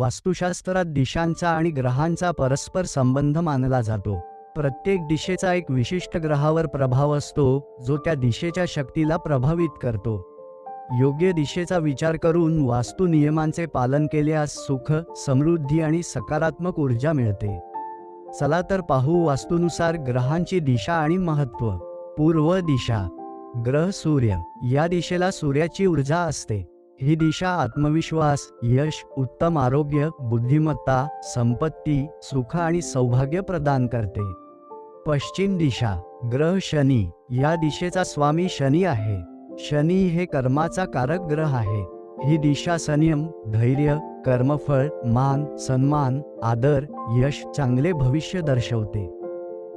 वास्तुशास्त्रात दिशांचा आणि ग्रहांचा परस्पर संबंध मानला जातो. प्रत्येक दिशेचा एक विशिष्ट ग्रहावर प्रभाव असतो जो त्या दिशेच्या शक्तीला प्रभावित करतो. योग्य दिशेचा विचार करून वास्तू नियमांचे पालन केल्यास सुख समृद्धी आणि सकारात्मक ऊर्जा मिळते. चला तर पाहू वास्तूनुसार ग्रहांची दिशा आणि महत्त्व. पूर्व दिशा. ग्रह सूर्य. या दिशेला सूर्याची ऊर्जा असते. ही दिशा आत्मविश्वास यश उत्तम आरोग्य बुद्धिमत्ता संपत्ती सुख आणि सौभाग्य प्रदान करते. पश्चिम दिशा ग्रह शनी या दिशेचा स्वामी शनी आहे. शनी हे कर्माचा कारक ग्रह आहे. ही दिशा संयम धैर्य कर्मफळ मान सन्मान आदर यश चांगले भविष्य दर्शवते.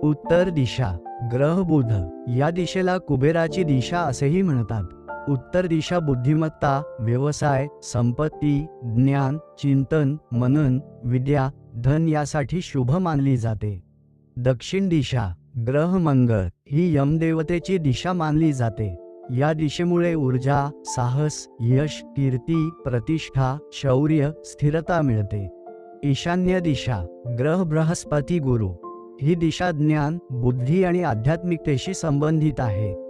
उत्तर दिशा ग्रह बुध या दिशेला कुबेराची दिशा असेही म्हणतात. उत्तर दिशा बुद्धिमत्ता व्यवसाय संपत्ती ज्ञान चिंतन मनन विद्या धन यासाठी शुभ मानली जाते. दक्षिण दिशा ग्रहमंगळ ही यमदेवतेची दिशा मानली जाते. या दिशेमुळे ऊर्जा साहस यश कीर्ती प्रतिष्ठा शौर्य स्थिरता मिळते. ईशान्य दिशा ग्रह बृहस्पती गुरु. ही दिशा ज्ञान बुद्धी आणि आध्यात्मिकतेशी संबंधित आहे.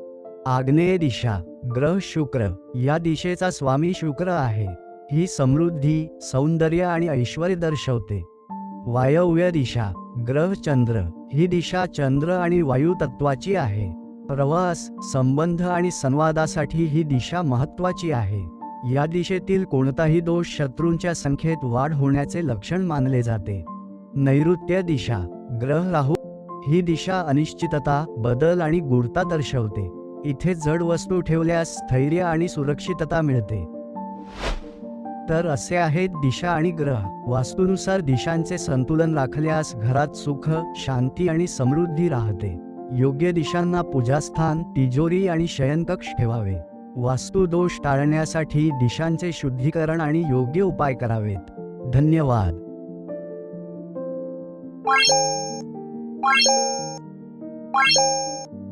आग्नेय दिशा ग्रह शुक्र या दिशेचा स्वामी शुक्र आहे. ही समृद्धी सौंदर्य आणि ऐश्वर दर्शवते. वायव्य दिशा ग्रह चंद्र ही दिशा चंद्र आणि वायू तत्वाची आहे. प्रवास संबंध आणि संवादासाठी ही दिशा महत्वाची आहे. या दिशेतील कोणताही दोष शत्रूंच्या संख्येत वाढ होण्याचे लक्षण मानले जाते. नैऋत्य दिशा ग्रह राहू ही दिशा अनिश्चितता बदल आणि गूढता दर्शवते. इथे जड वस्तू ठेवल्यास स्थैर्य आणि सुरक्षितता मिळते. तर असे आहेत दिशा आणि ग्रह. वास्तूनुसार दिशांचे संतुलन राखल्यास घरात सुख शांती आणि समृद्धी राहते. योग्य दिशांना पूजास्थान तिजोरी आणि शयनकक्ष ठेवावे. वास्तू दोष टाळण्यासाठी दिशांचे शुद्धीकरण आणि योग्य उपाय करावेत. धन्यवाद. Bye.